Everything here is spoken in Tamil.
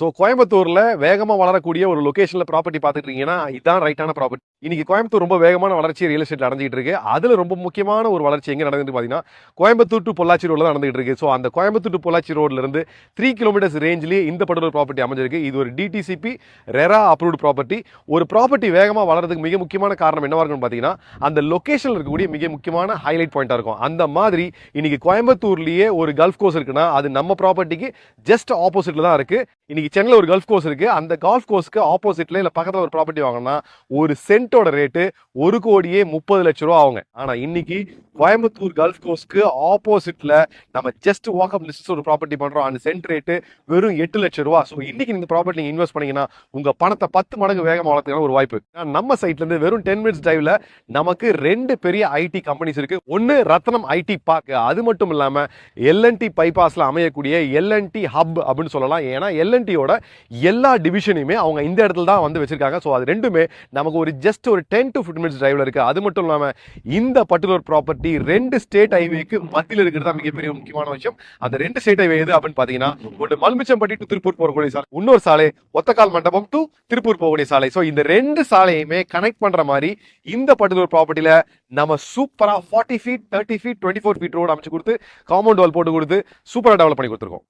ஸோ கோயம்புத்தூரில் வேகமாக வளரக்கூடிய ஒரு லொக்கேஷனில் ப்ராப்பர்ட்டி பார்த்துட்டு இருக்கீங்கன்னா இதுதான் ரைட்டான ப்ராப்பர்ட்டி இன்றைக்கி கோயம்புத்தூர் ரொம்ப வேகமான வளர்ச்சி ரியல் எஸ்டேட் நடந்துகிட்டு இருக்கு. அதில் ரொம்ப முக்கியமான ஒரு வளர்ச்சி எங்கே நடந்துட்டு பார்த்தீங்கன்னா கோயம்புத்தூர் டு பொள்ளாச்சி ரோடில் தான் நடந்துகிட்டு இருக்கு. ஸோ அந்த கோயம்புத்தூர் டு பொள்ளாச்சி ரோட்லேருந்து த்ரீ கிலோமீட்டர்ஸ் ரேஞ்சிலேயே இந்த பர்டிகுலர் ப்ராப்பர்ட்டி அமைஞ்சிருக்கு. இது ஒரு டிடிசிபி ரெரா அப்ரூவ்டு ப்ராப்பர்ட்டி ஒரு ப்ராப்பர்ட்டி வேகமாக வளர்றதுக்கு மிக முக்கியமான காரணம் என்னவாக இருக்கும்னு பார்த்தீங்கன்னா அந்த லொக்கேஷனில் இருக்கக்கூடிய மிக முக்கியமான ஹைலைட் பாயிண்ட்டாக இருக்கும். அந்த மாதிரி இன்றைக்கி கோயம்புத்தூர்லேயே ஒரு கல்ஃப் கோர்ஸ் இருக்குன்னா அது நம்ம ப்ராப்பர்ட்டிக்கு ஜஸ்ட் ஆப்போசிட்டில் தான் இருக்குது இன்றைக்கி சென்னையில் ஒரு கல்ஃப் கோர்ஸ் இருக்குது அந்த கல்ஃப் கோர்ஸ்க்கு ஆப்போசிட்டில் இல்லை பக்கத்தில் ஒரு ப்ராப்பர்ட்டி வாங்கினா ஒரு சென்ட் சென்ட்டோட ரேட்டு ஒரு கோடியே முப்பது லட்ச ரூபா ஆகுங்க. ஆனா இன்னைக்கு கோயம்புத்தூர் கல்ஃப் கோர்ஸ்க்கு ஆப்போசிட்ல நம்ம ஜஸ்ட் வாக்கப் லிஸ்ட் ஒரு ப்ராப்பர்ட்டி பண்றோம். அந்த சென்ட் ரேட்டு வெறும் எட்டு லட்ச ரூபா. ஸோ இன்னைக்கு நீங்க ப்ராப்பர்ட்டி நீங்க இன்வெஸ்ட் பண்ணீங்கன்னா உங்க பணத்தை பத்து மடங்கு வேகமாக வளர்த்துக்கான ஒரு வாய்ப்பு. நம்ம சைட்ல இருந்து வெறும் டென் மினிட்ஸ் டிரைவ்ல நமக்கு ரெண்டு பெரிய ஐடி கம்பெனிஸ் இருக்கு. ஒன்னு ரத்னம் ஐடி பார்க் அது மட்டும் இல்லாம எல்என்டி பைபாஸ்ல அமையக்கூடிய எல்என்டி ஹப் அப்படின்னு சொல்லலாம். ஏன்னா எல்என்டியோட எல்லா டிவிஷனையுமே அவங்க இந்த இடத்துல தான் வந்து வச்சிருக்காங்க. ஸோ அது ரெண்டுமே நமக்கு ஒரு ஜஸ்ட் ஒரு டென் டு ஃபிஃப்டின் மினிட்ஸ் டிரைவ்ல இருக்கு. அது மட்டும் இல்லாம இந்த பர்டிகுலர் ப்ராப்பர்ட்டி ரெண்டு ஸ்டேட் ஹைவேக்கு மத்தியில் இருக்கிறது தான் மிகப்பெரிய முக்கியமான விஷயம். அந்த ரெண்டு ஸ்டேட் ஹைவே எது அப்படின்னு பாத்தீங்கன்னா ஒன்று மல்மிச்சம்பட்டி டு திருப்பூர் போகக்கூடிய சாலை இன்னொரு சாலை ஒத்தக்கால் மண்டபம் டு திருப்பூர் போகக்கூடிய சாலை. ஸோ இந்த ரெண்டு சாலையுமே கனெக்ட் பண்ற மாதிரி இந்த பர்டிகுலர் ப்ராப்பர்ட்டில நம்ம சூப்பரா forty feet thirty feet twenty four feet road அமைச்சு கொடுத்து காம்பவுண்ட் வால் போட்டு கொடுத்து சூப்பரா டெவலப் பண்ணி கொடுத்துருக்கோம்.